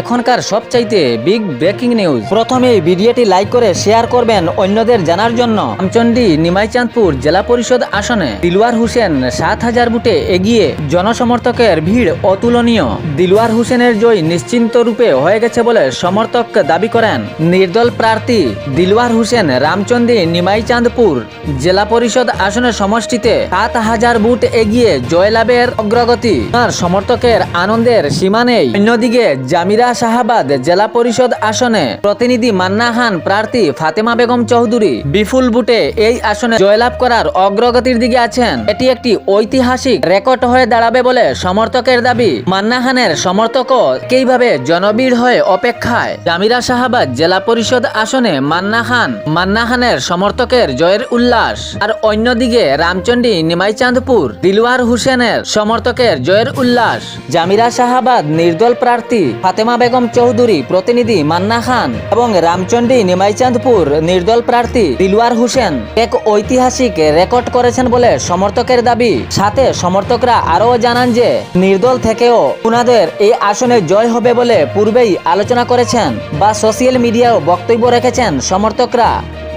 এখনকার সবচাইতে big breaking news প্রথমে ভিডিওটি লাইক করে শেয়ার করবেন অন্যদের জানার জন্য। রামচন্ডী নিমাইচাঁদপুর জেলা পরিষদ আসনে। দিলওয়ার হোসেন সাত হাজার বুটে এগিয়ে জনসমর্থকের ভিড় অতুলনীয়। দিলওয়ার হোসেনের জয় নিশ্চিন্ত রূপে হয়ে গেছে বলে সমর্থক দাবি করেন। নির্দল প্রার্থী দিলওয়ার হোসেন রামচন্দ্রী নিমাইচাঁদপুর জেলা পরিষদ আসনের সমষ্টিতে সাত হাজার বুট এগিয়ে জয়লাভের অগ্রগতি। তার সমর্থকের আনন্দের সীমা নেই। অন্যদিকে জামিরা শাহাবাদ জেলা পরিষদ আসনে। প্রতিনিধি মান্না খান প্রার্থী ফাতেমা বেগম চৌধুরী। বিপুল বুটে এই আসনে জয়লাভ করার অগ্রগতির দিকে আছেন। এটি একটি ঐতিহাসিক রেকর্ড হয়ে দাঁড়াবে বলে সমর্থকের দাবি। মান্না খানের সমর্থকও একইভাবে জনবীর হয়ে অপেক্ষায়। জামিরা শাহাবাদ জেলা পরিষদ আসনে মান্না খান মান্না খানের সমর্থকের জয়ের উল্লাস। আর অন্যদিকে রামচন্ডী, নিমাইচাঁদপুর, দিলওয়ার হোসেনের সমর্থকের জয়ের উল্লাস। জামিরা শাহাবাদ নির্দল প্রার্থী ফাতেমা বেগম চৌধুরী, প্রতিনিধি মান্না খান এবং রামচন্ডী নিমাইচাঁদপুর নির্দল প্রার্থী দিলওয়ার হোসেন। এক ঐতিহাসিক রেকর্ড করেছেন বলে সমর্থকের দাবি। সাথে সমর্থকরা আরও জানান যে, নির্দল থেকেও উনাদের এই আসনে জয় হবে বলে পূর্বেই আলোচনা করেছেন বা সোশ্যাল মিডিয়াও বক্তব্য রেখেছেন সমর্থকরা।